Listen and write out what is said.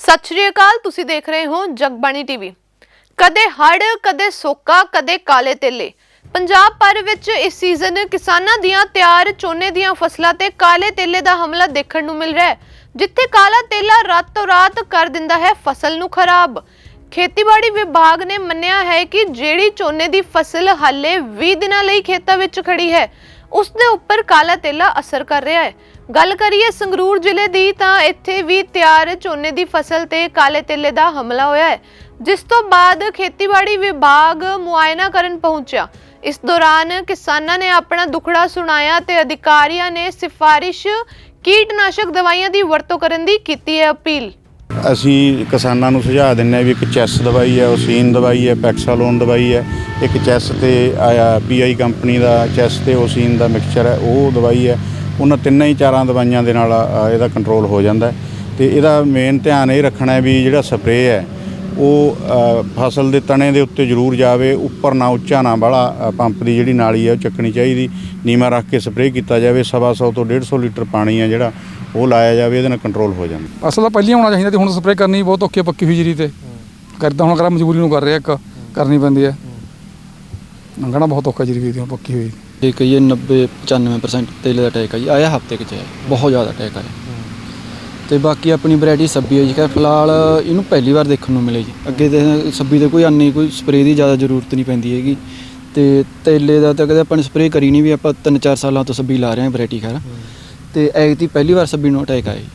ਸਤਿ ਸ਼੍ਰੀ ਅਕਾਲ, ਤੁਸੀਂ ਦੇਖ ਰਹੇ ਹੋ ਜਗਬਾਣੀ ਟੀਵੀ। ਕਦੇ ਹੜ ਕਦੇ ਸੋਕਾ, ਕਦੇ ਕਾਲੇ ਤੇਲੇ। ਪੰਜਾਬ ਭਰ ਵਿੱਚ ਇਸ ਸੀਜ਼ਨ ਕਿਸਾਨਾਂ ਦੀਆਂ ਤਿਆਰ ਝੋਨੇ ਦੀਆਂ ਫਸਲਾਂ ਤੇ ਕਾਲੇ ਤੇਲੇ ਦਾ ਹਮਲਾ ਦੇਖਣ ਨੂੰ ਮਿਲ ਰਿਹਾ ਹੈ, ਜਿੱਥੇ ਕਾਲਾ ਤੇਲਾ ਰਾਤੋਂ ਰਾਤ ਕਰ ਦਿੰਦਾ ਹੈ ਫਸਲ ਨੂੰ ਖਰਾਬ। ਖੇਤੀਬਾੜੀ ਵਿਭਾਗ ਨੇ ਮੰਨਿਆ ਹੈ ਕਿ ਜਿਹੜੀ ਝੋਨੇ ਦੀ ਫਸਲ ਹਾਲੇ 20 ਦਿਨਾਂ ਲਈ ਖੇਤਾਂ ਵਿੱਚ ਖੜੀ ਹੈ, ਉਸ ਦੇ ਉੱਪਰ ਕਾਲਾ ਤੇਲਾ ਅਸਰ ਕਰ ਰਿਹਾ ਹੈ। ਗੱਲ ਕਰੀਏ ਸੰਗਰੂਰ ਜ਼ਿਲ੍ਹੇ ਦੀ ਤਾਂ ਇੱਥੇ ਵੀ ਤਿਆਰ ਝੋਨੇ ਦੀ ਫਸਲ ਤੇ ਕਾਲੇ ਤੇਲੇ ਦਾ ਹਮਲਾ ਹੋਇਆ ਹੈ, ਜਿਸ ਤੋਂ ਬਾਅਦ ਖੇਤੀਬਾੜੀ ਵਿਭਾਗ ਮੁਆਇਨਾ ਕਰਨ ਪਹੁੰਚਿਆ। ਇਸ ਦੌਰਾਨ ਕਿਸਾਨਾਂ ਨੇ ਆਪਣਾ ਦੁਖੜਾ ਸੁਣਾਇਆ ਤੇ ਅਧਿਕਾਰੀਆਂ ਨੇ ਸਿਫਾਰਿਸ਼ ਕੀਟਨਾਸ਼ਕ ਦਵਾਈਆਂ ਦੀ ਵਰਤੋਂ ਕਰਨ ਦੀ ਕੀਤੀ ਹੈ ਅਪੀਲ। ਅਸੀਂ ਕਿਸਾਨਾਂ ਨੂੰ ਸੁਝਾਅ ਦਿੰਨੇ ਆ ਵੀ ਇੱਕ ਚੈਸ ਦਵਾਈ ਹੈ ਓਸੀਨ ਦਵਾਈ ਹੈ, ਪੈਕਸਾਲੋਨ ਦਵਾਈ ਹੈ। ਇੱਕ ਚੈਸ ਤੇ ਆਇਆ, ਪੀਆਈ ਕੰਪਨੀ ਦਾ ਚੈਸ ਤੇ ਓਸੀਨ ਦਾ ਮਿਕਸਚਰ ਹੈ, ਉਹ ਦਵਾਈ ਹੈ। ਉਹਨਾਂ ਤਿੰਨਾਂ ਹੀ ਚਾਰਾਂ ਦਵਾਈਆਂ ਦੇ ਨਾਲ ਇਹਦਾ ਕੰਟਰੋਲ ਹੋ ਜਾਂਦਾ ਹੈ। ਤੇ ਇਹਦਾ ਮੇਨ ਧਿਆਨ ਇਹ ਰੱਖਣਾ ਹੈ ਵੀ ਜਿਹੜਾ ਸਪਰੇਅ ਹੈ ਉਹ ਫਸਲ ਦੇ ਤਣੇ ਦੇ ਉੱਤੇ ਜ਼ਰੂਰ ਜਾਵੇ ਉੱਪਰ ਨਾ ਉੱਚਾ ਨਾ ਬਾਹਲਾ ਪੰਪ ਦੀ ਜਿਹੜੀ ਨਾਲੀ ਹੈ ਉਹ ਚੱਕਣੀ ਚਾਹੀਦੀ। ਨੀਮਾ ਰੱਖ ਕੇ ਸਪਰੇਅ ਕੀਤਾ ਜਾਵੇ ਸਵਾ ਸੌ ਤੋਂ 150 ਲੀਟਰ ਪਾਣੀ ਹੈ ਜਿਹੜਾ ਉਹ ਲਾਇਆ ਜਾਵੇ ਇਹਦੇ ਨਾਲ ਕੰਟਰੋਲ ਹੋ ਜਾਂਦਾ। ਅਸਲ ਤਾਂ ਪਹਿਲਾਂ ਹੋਣਾ ਚਾਹੀਦਾ ਤੇ ਹੁਣ ਸਪਰੇਅ ਕਰਨੀ ਬਹੁਤ ਔਖੀ ਪੱਕੀ ਹੋਈ ਜੀਰੀ ਤੇ। ਕਰਦਾ ਹੁਣ ਕਰਾ ਮਜਬੂਰੀ ਨੂੰ ਕਰ ਰਿਹਾ ਇੱਕ ਕਰਨੀ ਪੈਂਦੀ ਹੈ। ਲੰਘਣਾ ਬਹੁਤ ਔਖਾ ਜੀਰੀ ਹੁਣ ਪੱਕੀ ਹੋਈ। ਇਹ ਕਹੀਏ 90 95% ਤੇਲੇ ਦਾ ਅਟੈਕ ਆ ਜੀ ਆਇਆ ਹਫ਼ਤੇ ਕੁ ਚ ਹੈ ਬਹੁਤ ਜ਼ਿਆਦਾ ਅਟੈਕ ਆਇਆ। ਤੇ ਬਾਕੀ ਆਪਣੀ ਵੈਰਾਈਟੀ ਸੱਬੀ ਹੈ ਜੀ। ਕਿ ਫਿਲਹਾਲ ਇਹਨੂੰ ਪਹਿਲੀ ਵਾਰ ਦੇਖਣ ਨੂੰ ਮਿਲੇ ਜੀ। ਅੱਗੇ ਤੇ ਸੱਬੀ ਦੇ ਕੋਈ ਅੰਨੀ ਕੋਈ ਸਪਰੇਅ ਦੀ ਜ਼ਿਆਦਾ ਜ਼ਰੂਰਤ ਨਹੀਂ ਪੈਂਦੀ ਹੈਗੀ। ਤੇ ਤੇਲੇ ਦਾ ਤਾਂ ਕਦੇ ਆਪਾਂ ਨੇ ਸਪਰੇਅ ਕਰੀ ਨਹੀਂ ਵੀ ਆਪਾਂ 3-4 ਸਾਲਾਂ ਤੋਂ ਸੱਬੀ ਲਾ ਰਹੇ ਹਾਂ ਵੈਰਾਈਟੀ ਖੈਰ। ਤੇ ਐਗਤੀ ਪਹਿਲੀ ਵਾਰ ਸੱਬੀ ਨੂੰ ਅਟੈਕ ਆਇਆ ਜੀ।